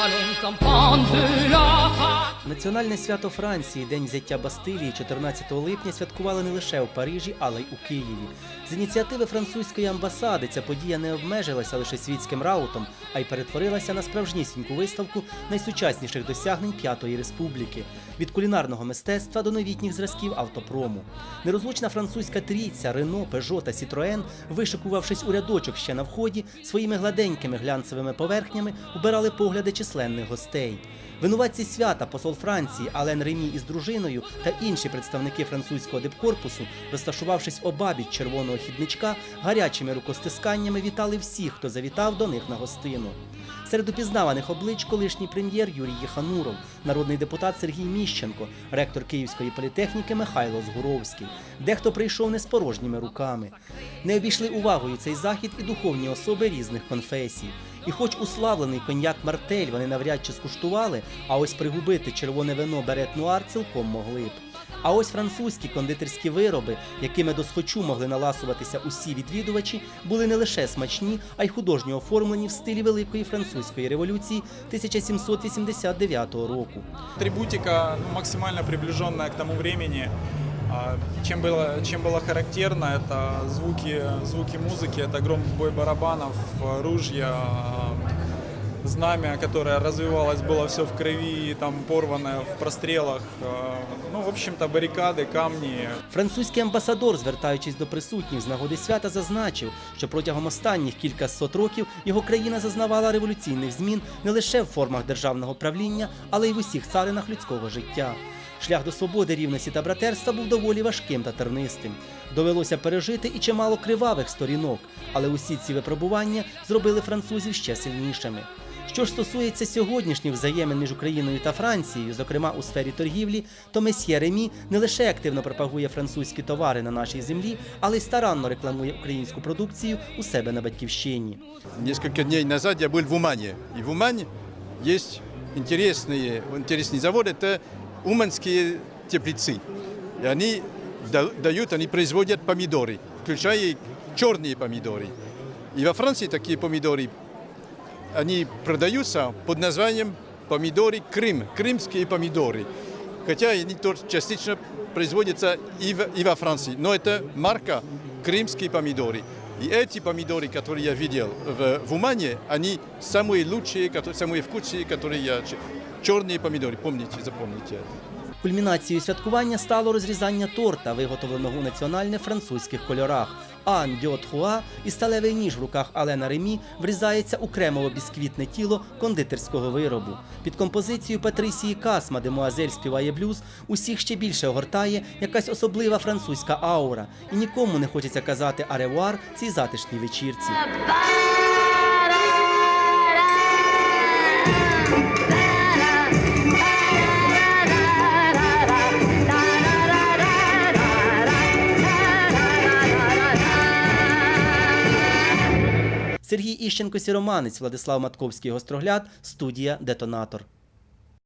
Allons en prendre la Національне свято Франції, День взяття Бастилії 14 липня святкували не лише у Парижі, але й у Києві. З ініціативи французької амбасади ця подія не обмежилася лише світським раутом, а й перетворилася на справжнісіньку виставку найсучасніших досягнень П'ятої республіки від кулінарного мистецтва до новітніх зразків автопрому. Нерозлучна французька трійця Рено, Пежо та Сітроен, вишикувавшись у рядочок ще на вході, своїми гладенькими глянцевими поверхнями убирали погляди численних гостей. Винуватці свята, посол Франції Ален Ремі із дружиною та інші представники французького дипкорпусу, розташувавшись обабіч червоного хідничка, гарячими рукостисканнями вітали всіх, хто завітав до них на гостину. Серед упізнаваних облич колишній прем'єр Юрій Єхануров, народний депутат Сергій Міщенко, ректор Київської політехніки Михайло Згуровський. Дехто прийшов не з порожніми руками. Не обійшли увагою цей захід і духовні особи різних конфесій. І хоч уславлений коньяк Мартель вони навряд чи скуштували, а ось пригубити червоне вино Берет Нуар цілком могли б. А ось французькі кондитерські вироби, якими до схочу могли наласуватися усі відвідувачі, були не лише смачні, а й художньо оформлені в стилі Великої французької революції 1789 року. Атрибутика ну, максимально приближенная к тому времени. А, Чем было, чем было характерно, это звуки, звуки музыки, это гром бой барабанов, э, ружья, э, знамя, которое развивалось, было все в крови, там порванное в прострелах. Э, Ну, в общем-то, баррикады, камни, Французький амбасадор, звертаючись до присутніх з нагоди свята, зазначив, що протягом останніх кількасот років його країна зазнавала революційних змін не лише в формах державного правління, але й в усіх царинах людського життя. Шлях до свободи, рівності та братерства був доволі важким та тернистим. Довелося пережити і чимало кривавих сторінок, але усі ці випробування зробили французів ще сильнішими. Що ж стосується сьогоднішніх взаємин між Україною та Францією, зокрема у сфері торгівлі, то месьє Ремі не лише активно пропагує французькі товари на нашій землі, але й старанно рекламує українську продукцію у себе на батьківщині. Несколько дней назад я был в Умане. И в Умане есть интересные, интересный завод, это уманские теплицы. И они да- дают, они производят помидоры, включая и черные помидоры. И во Франции такие помидоры, они продаются под названием помидоры Крым, крымские помидоры. Хотя они тоже частично производятся и, в- и во Франции, но это марка крымские помидоры. И эти помидоры, которые я видел в, в Умане, они самые лучшие, которые, самые вкусные, которые я... ч- Черные помидоры, помните, запомните это. Кульмінацією святкування стало розрізання торта, виготовленого у національних французьких кольорах. Ан Дьот Хуа і сталевий ніж в руках Алена Ремі врізається у кремово-бісквітне тіло кондитерського виробу. Під композицію Патрисії Касма Демуазель співає блюз, усіх ще більше огортає якась особлива французька аура. І нікому не хочеться казати аревуар цій затишній вечірці. Сергій Іщенко Сіроманець, Владислав Матковський Гострогляд, студія Детонатор.